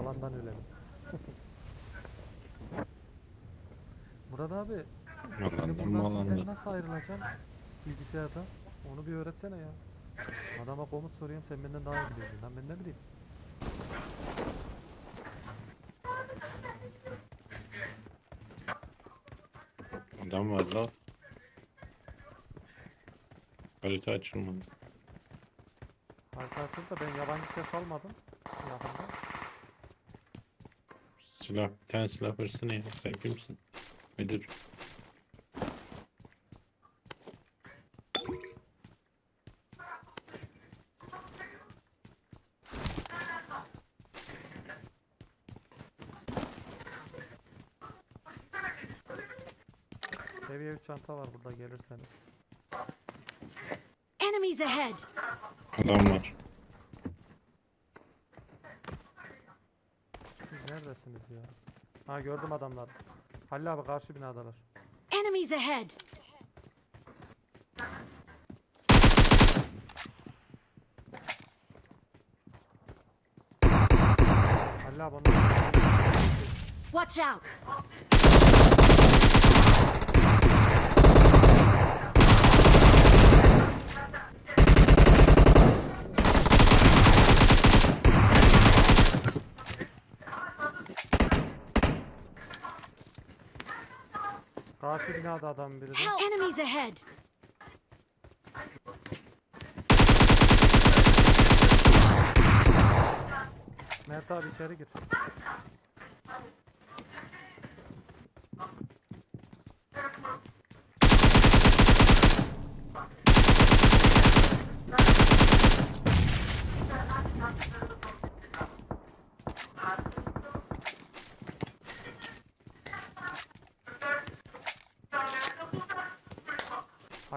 Alandan ölelim. Murat abi mı buradan sizden nasıl ayrılacaksın bilgisayardan? Onu bir öğretsene ya. Adama komut soruyorum sen benden daha iyi biliyorsun lan ben ne bileyim. Adam var la. Harita açılmadı. Harita açıldı da ben yabancı ses almadım. Yakında. Silah, bir tane silah versene ya. Sen kimsin? Müdür. Seviye 3 çanta var burada gelirseniz. Enemies ahead! Adam var. Neredesiniz ya? Ha gördüm adamları. Halil abi karşı binadalar. Enemies ahead! Halil abi onlar. Watch out! Karşı binada adam biri de. Help! Enemies ahead! Mert abi içeri gir.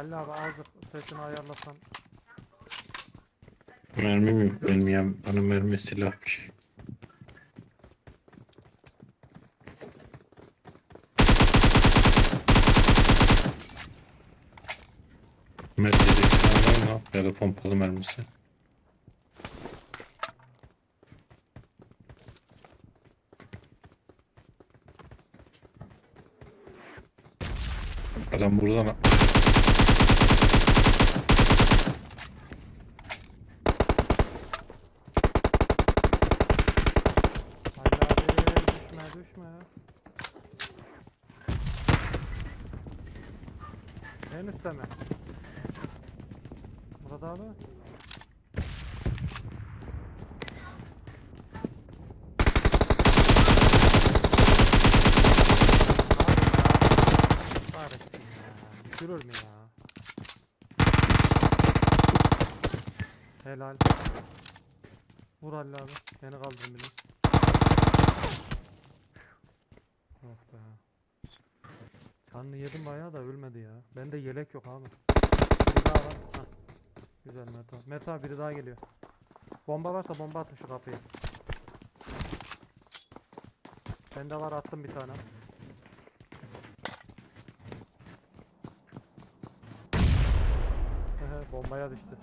Halil abi azıcık sesini ayarlasan. Mermim yok benim ya. Bana mermi silah bir şey. Silah var mı? Ya da pompalı mermisi. Adam buradan Halil abi düşme düşme ya. En üstte mi? Murat abi. Kahretsin ya. Mü ya? Helal. Vur Halil abi. Beni kaldırın biraz. Oh be. Canını yedim bayağı da ölmedi ya. Bende yelek yok abi. Biri daha var. Hah. Güzel. Mert abi biri daha geliyor. Bomba varsa bomba atın şu kapıya. Bende var attım bir tane. Bombaya düştü.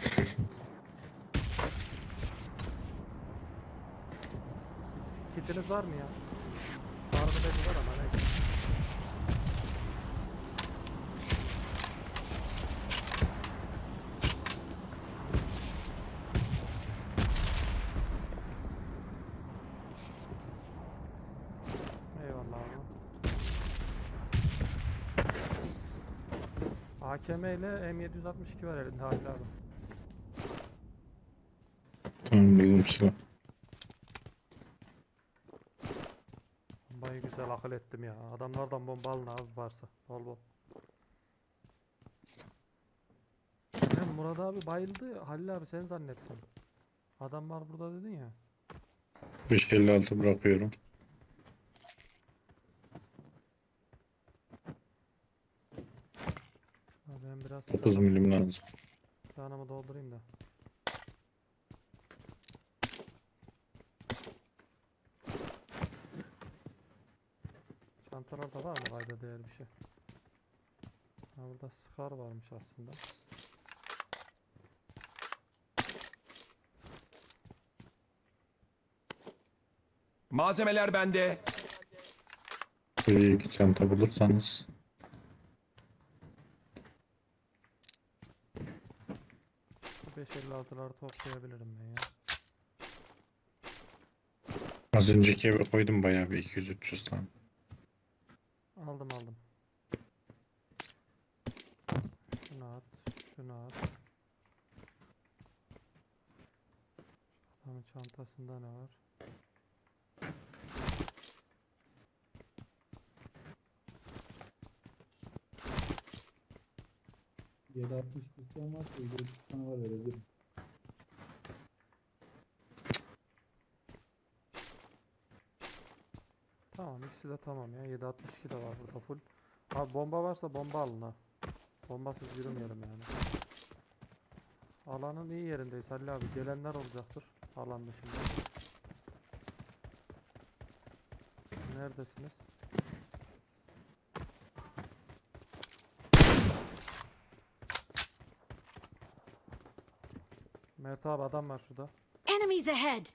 Kitiniz var mı ya? Sargı bezi var ama AKM ile M762 var elinde Halil abi. Tamam buldum silah. Bombayı güzel akıl ettim ya. Adamlardan bomba alın abi varsa. Bol bol. Ben Murat abi bayıldı. Halil abi sen zannettim. Adam var burada dedin ya. 556 bırakıyorum. Ben biraz 9 milim lazım. canımı doldurayım da. Çantalarda var mı kayda değer bir şey? Ha burada Scar varmış aslında. Malzemeler bende. Bir iki çanta bulursanız. 556'ları toplayabilirim ben ya. Az önceki eve koydum bayağı bir 200-300 tane. Aldım aldım. Şunu at. Şunu at. Adamın çantasında ne var? Yedi altmış isteyen varsa yedi otuz tane var verebilirim. Tamam ikisi de tamam ya. 762 de var burada full. Abi bomba varsa bomba alın ha. Bombasız yürümeyelim yani. Alanın iyi yerindeyiz Halil abi. Gelenler olacaktır. Alan dışında. Neredesiniz? Mert abi adam var şurada. Enemies ahead!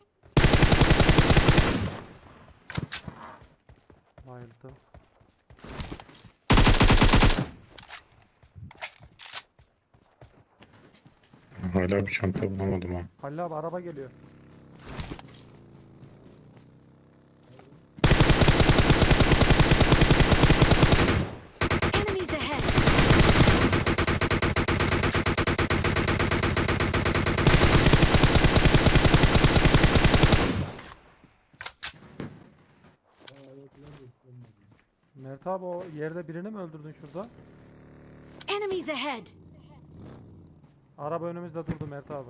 Bayıldı. Hala bir çanta bulamadım ha. Halil abi araba geliyor. Enemies ahead! Aa yok lan göstermedi. Mert abi o yerde birini mi öldürdün şurada? Enemies ahead! Araba önümüzde durdu Mert abi.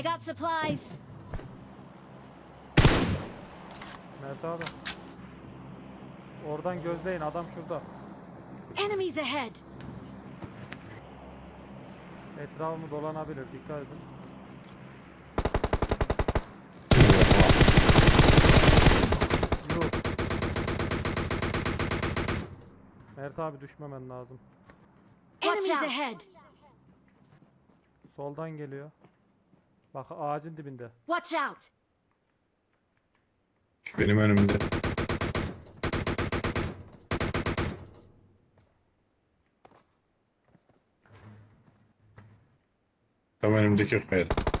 I got supplies! Mert abi. Oradan gözleyin adam şurada. Enemies ahead! Etrafımı dolanabilir dikkat edin. Yok. Mert abi düşmemen lazım. Enemies out. ahead! Soldan geliyor. Bak ağacın dibinde. Watch out! Şu benim önümde. Tam önümdeki kayada.